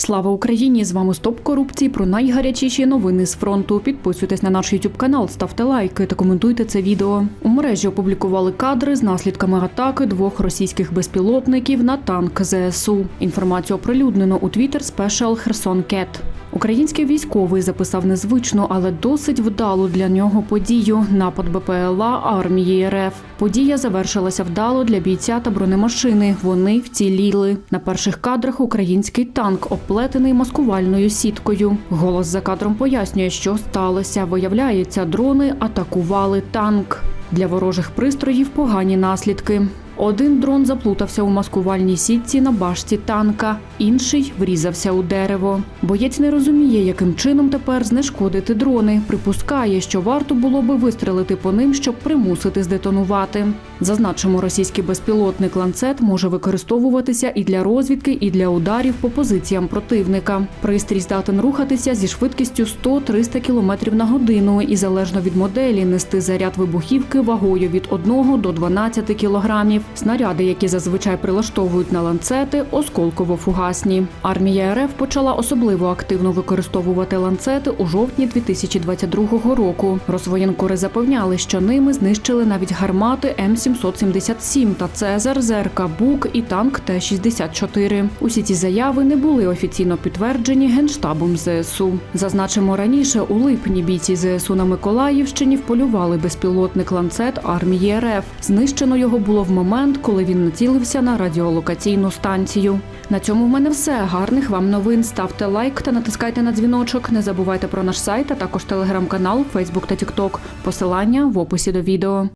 Слава Україні! З вами Стоп корупції про найгарячіші новини з фронту. Підписуйтесь на наш YouTube канал, ставте лайки та коментуйте це відео. У мережі опублікували кадри з наслідками атаки двох російських безпілотників на танк ЗСУ. Інформацію оприлюднено у Twitter Special Херсон Кет. Український військовий записав незвичну, але досить вдалу для нього подію напад БПЛА армії РФ. Подія завершилася вдало для бійця та бронемашини. Вони вціліли. На перших кадрах український танк оплетений маскувальною сіткою. Голос за кадром пояснює, що сталося. Виявляється, дрони атакували танк. Для ворожих пристроїв погані наслідки. Один дрон заплутався у маскувальній сітці на башті танка, інший врізався у дерево. Боєць не розуміє, яким чином тепер знешкодити дрони. Припускає, що варто було би вистрелити по ним, щоб примусити здетонувати. Зазначимо, російський безпілотник ланцет може використовуватися і для розвідки, і для ударів по позиціям противника. Пристрій здатен рухатися зі швидкістю 100-300 км на годину і залежно від моделі нести заряд вибухівки вагою від 1 до 12 кілограмів. Снаряди, які зазвичай прилаштовують на ланцети, осколково-фугасні. Армія РФ почала особливо активно використовувати ланцети у жовтні 2022 року. Розвоєнкори запевняли, що ними знищили навіть гармати М777 та Цезар, ЗРК Бук і танк Т-64. Усі ці заяви не були офіційно підтверджені генштабом ЗСУ. Зазначимо раніше, у липні бійці ЗСУ на Миколаївщині вполювали безпілотник ланцет армії РФ. Знищено його було в момент, коли він націлився на радіолокаційну станцію. На цьому в мене все. Гарних вам новин. Ставте лайк та натискайте на дзвіночок. Не забувайте про наш сайт, а також телеграм-канал, Фейсбук та Тікток. Посилання в описі до відео.